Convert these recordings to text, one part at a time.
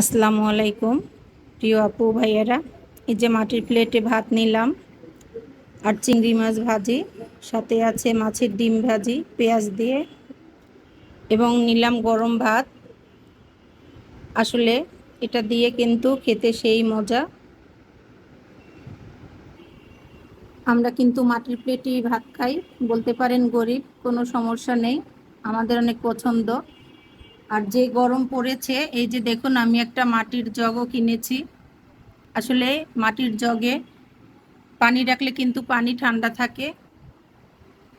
আসসালামু আলাইকুম, প্রিয় আপু, ভাইয়েরা। এই যে মাটির প্লেটে ভাত নিলাম, আর চিংড়ি মাছ ভাজি, সাথে আছে মাছের ডিম ভাজি, পেঁয়াজ দিয়ে, এবং নিলাম গরম ভাত। আসলে এটা দিয়ে কিন্তু খেতে সেই মজা। আমরা কিন্তু মাটির প্লেটেই ভাত খাই। বলতে পারেন গরিব, কোনো সমস্যা নেই। আমাদের অনেক পছন্দ। আর যে গরম পড়েছে, এই যে দেখুন আমি একটা মাটির জগও কিনেছি। আসলে মাটির জগে পানি রাখলে কিন্তু পানি ঠান্ডা থাকে।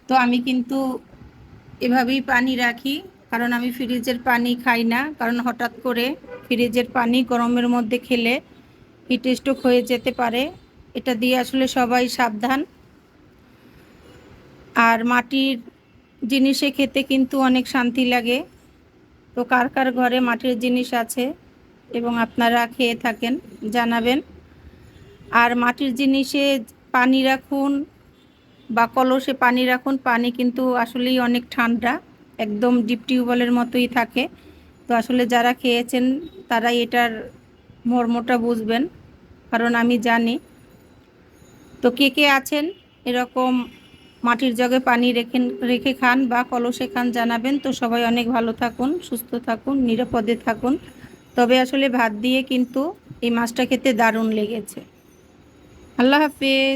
তো আমি কিন্তু এভাবেই পানি রাখি, কারণ আমি ফ্রিজের পানি খাই না, কারণ হঠাৎ করে ফ্রিজের পানি গরমের মধ্যে খেলে হিট স্ট্রোক হয়ে যেতে পারে। এটা দিয়ে আসলে সবাই সাবধান। আর মাটির জিনিসে খেতে কিন্তু অনেক শান্তি লাগে। তো কার কার ঘরে মাটির জিনিস আছে এবং আপনারা খেয়ে থাকেন, জানাবেন। আর মাটির জিনিসে পানি রাখুন বা কলসে পানি রাখুন, পানি কিন্তু আসলেই অনেক ঠান্ডা, একদম ডিপ টিউবওয়েলের মতোই থাকে। তো আসলে যারা খেয়েছেন তারা এটার মর্মটা বুঝবেন, কারণ আমি জানি। তো কে কে আছেন? এরকম মাটির জগে পানি রেখে রেখে খান বা কলসে খান জানাবেন। তো সবাই অনেক ভালো থাকুন, সুস্থ থাকুন, নিরাপদে থাকুন। তবে আসলে ভাত দিয়ে কিন্তু এই মাছটা খেতে দারুণ লেগেছে। আল্লাহ হাফিজ।